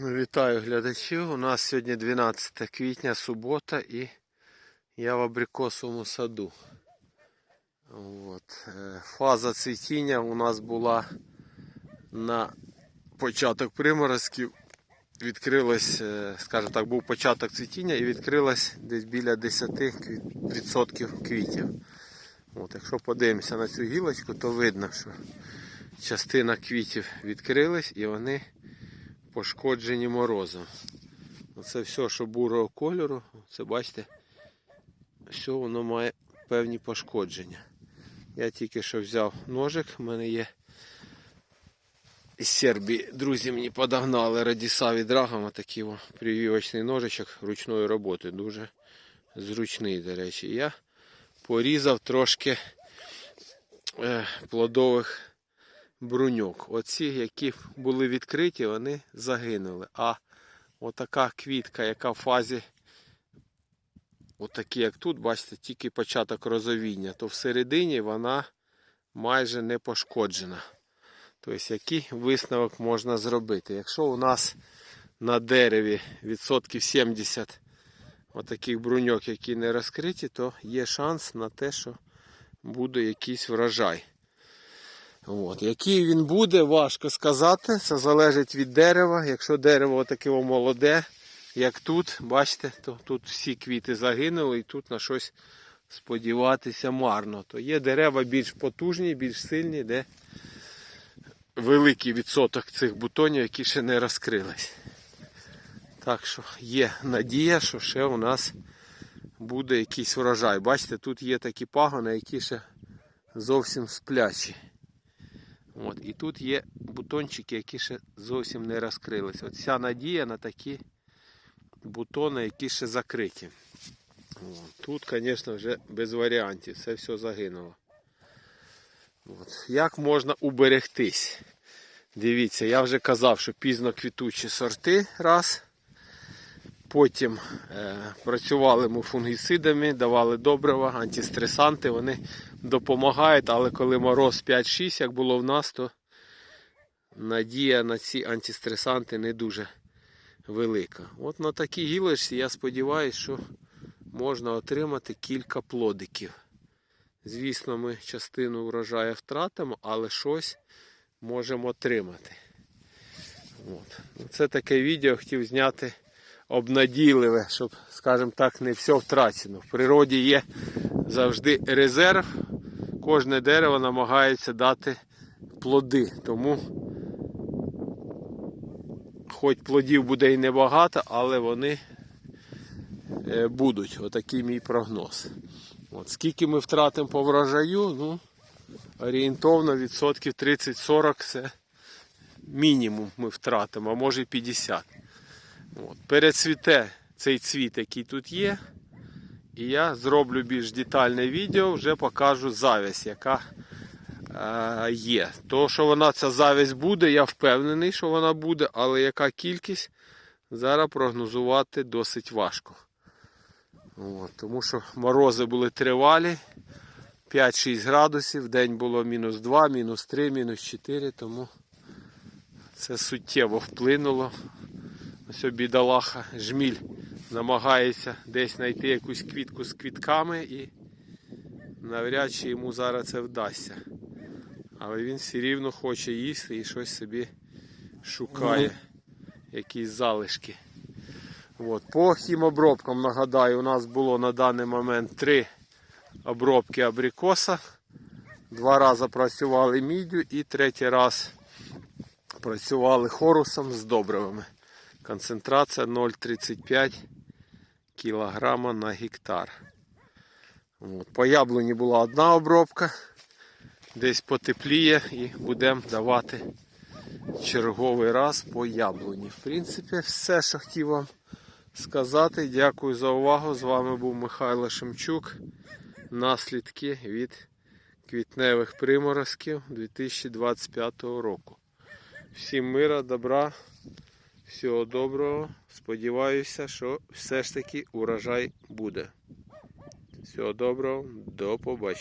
Вітаю глядачів. У нас сьогодні 12 квітня, субота і я в абрикосовому саду. От. е, Фаза цвітіння у нас була на початок приморозків. Відкрилось, е, скажімо так, був початок цвітіння і відкрилось десь біля 10% квітів. От, якщо подивимося на цю гілочку, то видно, що частина квітів відкрилась і вони пошкоджені морозом. Це все, що бурого кольору, це бачите, все воно має певні пошкодження. Я тільки що взяв ножик, в мене є із Сербії. Друзі мені подогнали Радісаві Драгома такий о, прививочний ножичок ручної роботи. Дуже зручний, до речі. Я порізав трошки е, плодових бруньок. Оці, які були відкриті, вони загинули. А отака квітка, яка в фазі, отакі, як тут, бачите, тільки початок розовіння, то всередині вона майже не пошкоджена. Тобто, який висновок можна зробити? Якщо у нас на дереві відсотків 70 отаких бруньок, які не розкриті, то є шанс на те, що буде якийсь врожай. От. Який він буде, важко сказати. Це залежить від дерева. Якщо дерево таке молоде, як тут, бачите, то тут всі квіти загинули і тут на щось сподіватися марно. То є дерева більш потужні, більш сильні, де великий відсоток цих бутонів, які ще не розкрились. Так що є надія, що ще у нас буде якийсь врожай. Бачите, тут є такі пагони, які ще зовсім сплячі. От, і тут є бутончики, які ще зовсім не розкрились. От вся надія на такі бутони, які ще закриті. От, тут, звісно, вже без варіантів. Це все загинуло. От. Як можна уберегтись? Дивіться, я вже казав, що пізно квітучі сорти раз. Потім е, працювали ми фунгіцидами, давали добрива, антистресанти, вони допомагають, але коли мороз 5-6, як було в нас, то надія на ці антистресанти не дуже велика. От на такій гілочці я сподіваюся, що можна отримати кілька плодиків. Звісно, ми частину врожаю втратимо, але щось можемо отримати. От. Це таке відео хотів зняти обнадійливе, щоб, скажімо так, не все втрачено. В природі є завжди резерв. Кожне дерево намагається дати плоди. Тому хоч плодів буде і небагато, але вони е, будуть. Отакий мій прогноз. От, скільки ми втратимо по врожаю, ну, орієнтовно відсотків 30-40 це мінімум ми втратимо, а може і 50. От. Перецвіте цей цвіт, який тут є. І я зроблю більш детальне відео, вже покажу завість, яка е, є. То, що вона ця завість буде, я впевнений, що вона буде, але яка кількість зараз прогнозувати досить важко. От, тому що морози були тривалі. 5-6 градусів, день було мінус 2, мінус 3, мінус 4, тому це суттєво вплинуло. Ось бідолаха, жміль намагається десь знайти якусь квітку з квітками і навряд чи йому зараз це вдасться. Але він все рівно хоче їсти і щось собі шукає, якісь залишки. От. По хімобробкам, нагадаю, у нас було на даний момент три обробки абрикоса. Два рази працювали міддю і третій раз працювали хорусом з добривами. Концентрація 0,35 кг на гектар. От. По яблуні була одна обробка. Десь потепліє і будемо давати черговий раз по яблуні. В принципі, все, що хотів вам сказати. Дякую за увагу. З вами був Михайло Шемчук. Наслідки від квітневих приморозків 2025 року. Всім мира, добра, всього доброго. Сподіваюся, що все ж таки урожай буде. Всього доброго, до побачення.